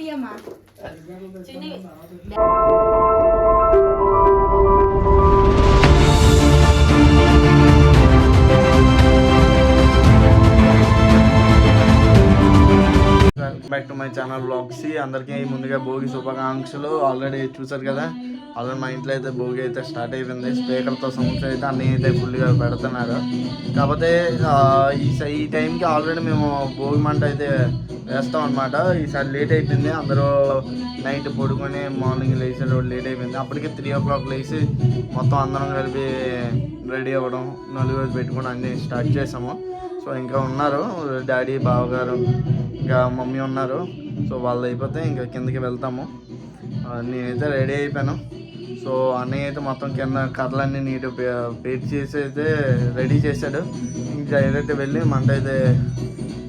తీయమ్మా chunni back to my channel vlogs అందరికీ ముందుగా భోగి శుభాకాంక్షలు. ఆల్రెడీ చూసారు కదా? ఆల్రెడీ మా ఇంట్లో అయితే భోగి అయితే స్టార్ట్ అయిపోయింది. స్పీకర్తో సౌండ్స్ అయితే అన్నీ అయితే ఫుల్గా పెడుతున్నారు. కాకపోతే ఈ ఈ టైంకి ఆల్రెడీ మేము భోగి మంట అయితే వేస్తాం అనమాట ఈసారి లేట్ అయిపోయింది. అందరూ నైట్ పడుకొని మార్నింగ్ లేచారు లేట్ అయిపోయింది. అప్పటికి త్రీ ఓ క్లాక్ లేచి మొత్తం అందరం కలిపి రెడీ అవ్వడం నలుగురు పెట్టుకోవడం అన్నీ స్టార్ట్ చేసాము. సో ఇంకా ఉన్నారు. డాడీ బావగారు ఇంకా మమ్మీ ఉన్నారు. సో వాళ్ళు అయిపోతే ఇంకా కిందకి వెళ్తాము. నేనైతే రెడీ అయిపోయాను. సో అన్నయ్య అయితే మొత్తం కింద కర్రలన్నీ నీట్ పేట్ చేసి అయితే రెడీ చేశాడు. ఇంకా డైరెక్ట్ వెళ్ళి మంట అయితే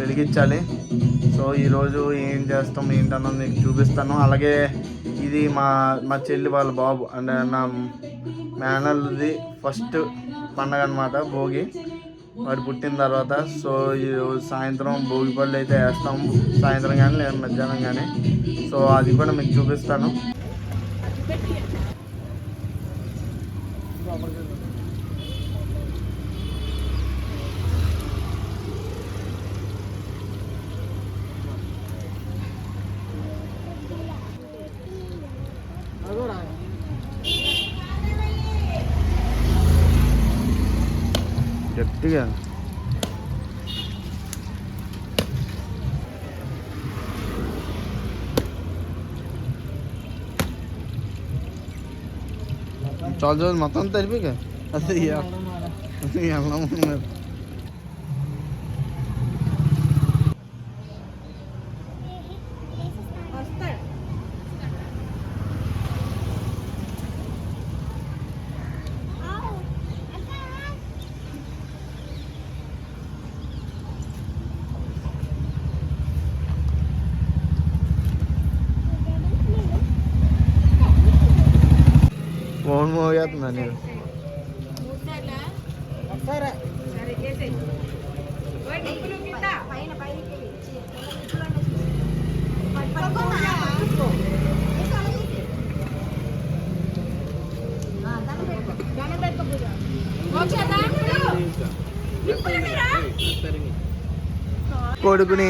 వెలిగించాలి. సో ఈరోజు ఏం చేస్తాం ఏంటన్నది మీకు చూపిస్తాను. అలాగే ఇది మా మా చెల్లి వాళ్ళ బాబు అంటే నా మేనల్ది ఫస్ట్ పండగ అనమాట భోగి. వాడు పుట్టిన తర్వాత సో ఈ రోజు సాయంత్రం భోగి పళ్ళు అయితే వేస్తాం. సాయంత్రం కానీ లేదా మధ్యాహ్నం కానీ సో అది కూడా మీకు చూపిస్తాను. എത്തുകയാണ് చాలు చాలు మొత్తం తెలిపిక అదే అల్లం ఫోన్ మోగేస్తున్నా నేను సరే చేసేయ్ ఓయ్ నిప్పులు కింద పైన పైకి కొడుకుని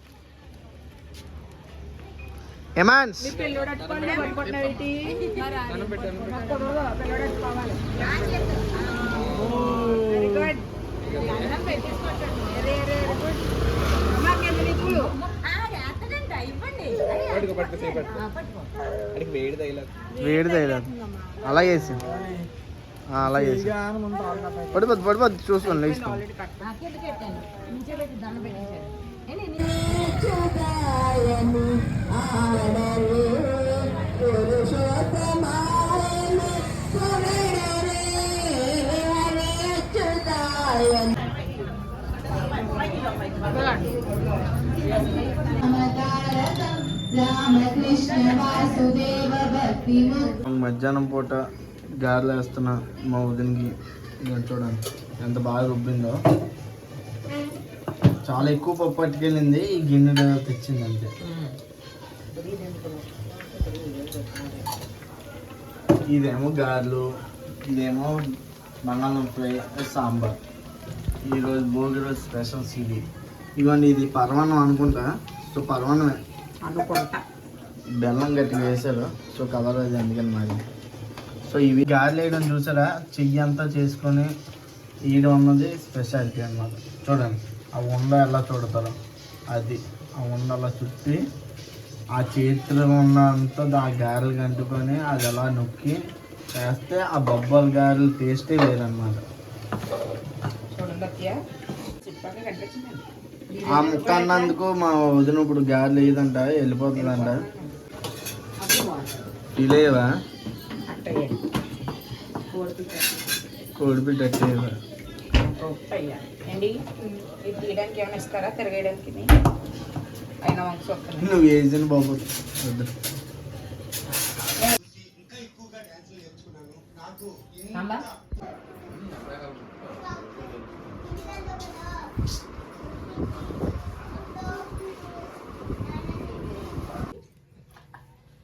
నిప్పులు వేడి తగిలేదు అలా వేసి అలా వేసి పడిపోద్దు పడిపోద్దు చూసుకోండి లేచుకోండి రామకృష్ణ మధ్యాహ్నం పూట గారెలు వేస్తున్న మా వదినికి చూడండి ఎంత బాగా రుబ్బిందో. చాలా ఎక్కువ పప్పు పట్టుకెళ్ళింది ఈ గిన్నెలో తెచ్చింది అంతే. ఇదేమో గారెలు ఇదేమో బంగాళదుంప ఫ్రై సాంబార్. ఈరోజు భోగి రోజు స్పెషల్స్ ఇది ఇదిగోండి ఇది పరమాన్నం అనుకుంటా. సో అనుకుంటా. బెల్లం గట్టిగా వేసారు సో కలర్ అది అందుకని మరి సో ఇవి గారెలు వేయడం చూసారా? చెయ్యి అంతా చేసుకొని వేయడం అన్నది స్పెషాలిటీ అన్నమాట. చూడండి. ఆ ఉండ ఎలా చూడతారు? అది ఆ ఉండ అలా చుట్టి ఆ చేతిలో ఉన్న అంతా ఆ గారెలు కంటుకొని అది అలా నొక్కి వేస్తే ఆ బొబ్బల గారెలు టేస్టే వేరన్నమాట. ఆ ముక్క అన్నందుకు మా వదిన ఇప్పుడు గాలి లేదంట వెళ్ళిపోతుందంట. కోడి కోడిపిట్ట. అట్టేవా రూపాయలు అండి ఇది తీయడానికి ఏమైనా ఇస్తారా? తిరగేయడానికి అయినా వంశ నువ్వు ఏజన్ బాబు?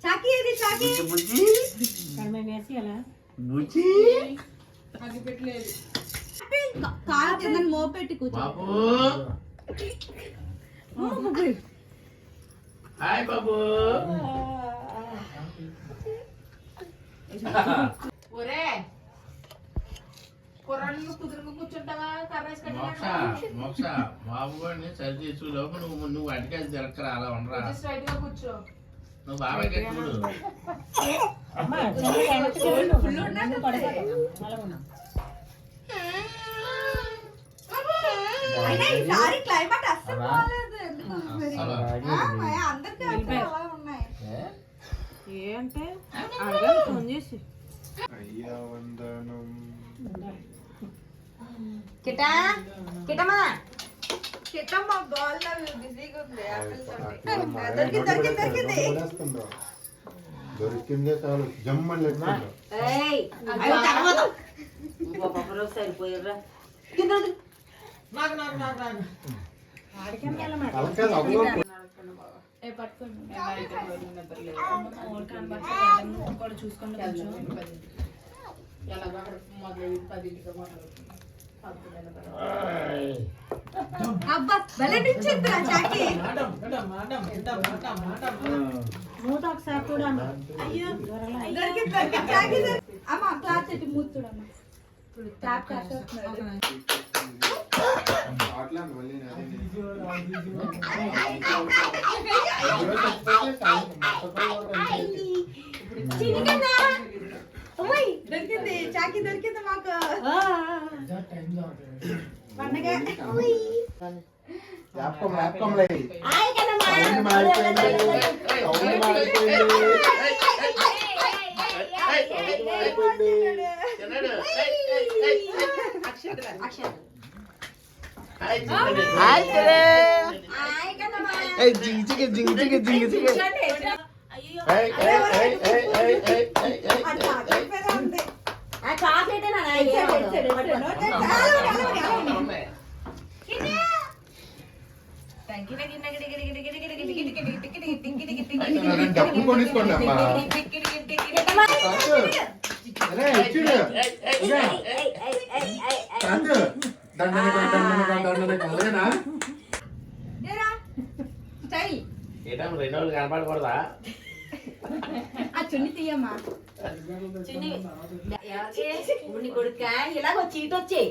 చాకి అది చాకి. బుజ్జి బుజ్జి. అది పెట్టలేదు. కాలు కింద మోపెట్టి కూర్చో. హాయ్ బాబు. ఒరే. కుర్రాళ్ళు కుదురుకు కూర్చుంటావా? కర్ర వేసి మోక్ష మోక్ష. బాబు గారిని సరి చేసు లోపు నువ్వు నువ్వు అడిగేది జరగరా అలా ఉండరా? స్ట్రైట్గా కూర్చో. నువ్వు బాగా గట్టిగుడు అయినా ఈసారి క్లైమేట్ అస్సలు బాగాలేదు అందరికీ అసలు అలా ఉన్నాయి. ఏంటే? అడగాలి ఫోన్ చేసి. కిటా? కిటమా కిటమ్మ బాల్ బిజీగా ఉంది. ఆపిల్ తోటి. దొరికింది దొరికింది దొరికింది దొరికిందే చాలు. జమ్మని ఏయ్ అవి నాకు నాకు నాకు నాకు. చూసుకోండి ఎలాగో అక్కడ మొదలు పదింటికి మొదలు మూత ఒకసారి చూడమ్మా అయ్యో అమ్మ క్లాత్ మూత చూడమ్మా దొరికింది చాకి దొరికింది మాకు పండగ వ్యాపకం వ్యాపకం లేదు సౌండ్ మారిపోయింది జింగిచికి జింగిచికి జింగిచికి డబ్బు కొనిసుకోండి అమ్మా రెండు రోజులు కనపడకూడదా? ఆ చున్ని తీయమ్మా. ఉన్ని కొడుక. ఇలాగ చీట వచ్చే.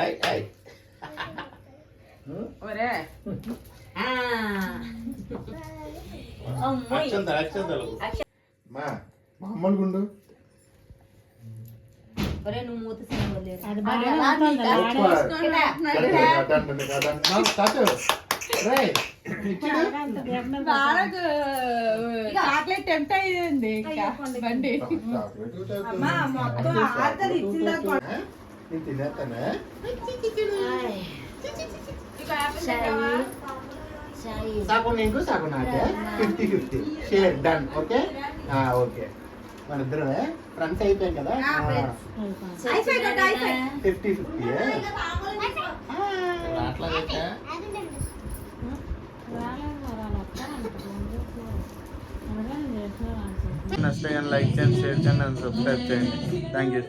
ఏయ్, ఏయ్. ఒరే. అమ్మాయి అక్షంతలు అక్షంతలు. మా మా అమ్మలు గుండు చాక్లెట్ టెంప్ట్ అయ్యింది? బండి. తినేస్తానే? సాగు నీకు సాగు నాకే. Fifty fifty. Share done okay? Okay మన ఇద్దరమే ఫ్రెండ్స్ అయిపోయాం కదా ఫిఫ్టీ ఫిఫ్టీ నచ్చితే లైక్ చేయండి షేర్ చేయండి అండ్ సబ్స్క్రైబ్ చేయండి థ్యాంక్ యూ